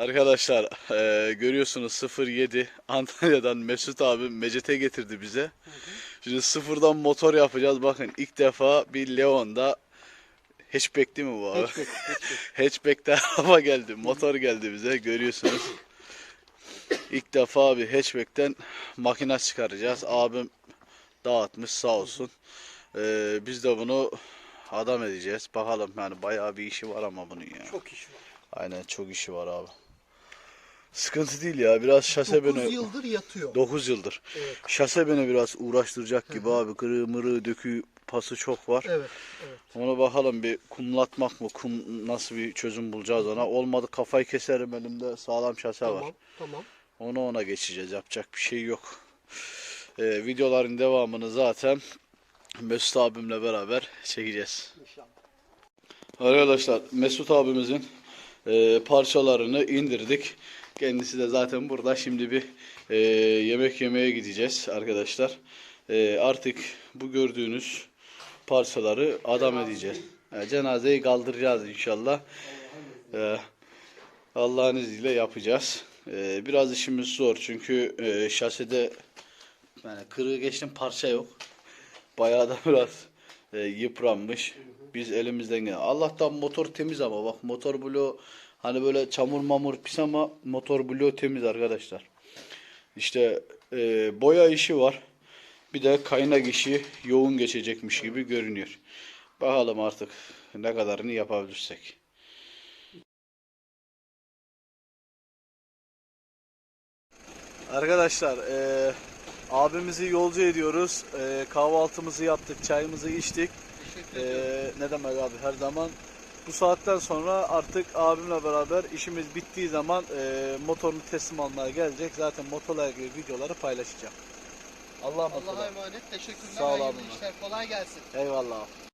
Arkadaşlar eee, görüyorsunuz 07 Antalya'dan Mesut abi Mecet'e getirdi bize. Şimdi sıfırdan motor yapacağız. Bakın ilk defa bir Leon'da hatchback değil mi bu abi? Hatchback, hatchback. Hatchback'te araba geldi. Motor geldi bize görüyorsunuz. İlk defa bir hatchback'ten makine çıkaracağız. Abim dağıtmış sağ olsun. Eee, biz de bunu adam edeceğiz. Bakalım yani bayağı bir işi var ama bunun ya. Çok iş var. Aynen çok işi var abi. Sıkıntı değil ya. Biraz şase 9 beni yıldır yatıyor. 9 yıldır. Evet. Şase beni biraz uğraştıracak gibi abi. Kırığı mırığı dökü pası çok var. Evet, evet. Ona bakalım bir kumlatmak mı? Kum nasıl bir çözüm bulacağız ona. Olmadı kafayı keserim elimde sağlam şase var. Tamam, tamam. Onu ona geçeceğiz. Yapacak bir şey yok. Ee, videoların devamını zaten Mesut abimle beraber çekeceğiz. İnşallah. Arkadaşlar Mesut abimizin e, parçalarını indirdik. Kendisi de zaten burada. Şimdi bir e, yemek yemeye gideceğiz arkadaşlar. E, artık bu gördüğünüz parçaları adam edeceğiz. E, cenazeyi kaldıracağız inşallah. E, Allah'ın izniyle yapacağız. E, biraz işimiz zor çünkü e, şasede yani kırığı geçtim parça yok. Bayağı da biraz e, yıpranmış. Biz elimizden gelen. Allah'tan motor temiz ama bak motor bloğu hani böyle çamur mamur pis ama motor bloğu temiz arkadaşlar. İşte e, boya işi var. Bir de kaynak işi yoğun geçecekmiş gibi görünüyor. Bakalım artık ne kadarını yapabilirsek. Arkadaşlar eee, abimizi yolcu ediyoruz. Eee, kahvaltımızı yaptık, çayımızı içtik. Teşekkür ederim. Eee, ne demek abi her zaman. Bu saatten sonra artık abimle beraber işimiz bittiği zaman eee motorunu teslim almaya gelecek. Zaten motorla ilgili videoları paylaşacağım. Allah'a emanet. Allah'a emanet. Teşekkürler. Sağ ol Hayırlı abim. işler. Kolay gelsin. Eyvallah.